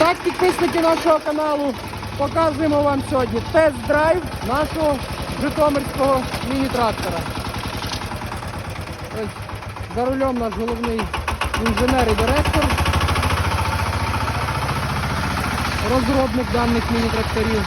Так, підписники нашого каналу, показуємо вам сьогодні тест-драйв нашого Житомирського міні-трактора. За рулем наш головний інженер і директор, розробник даних міні-тракторів.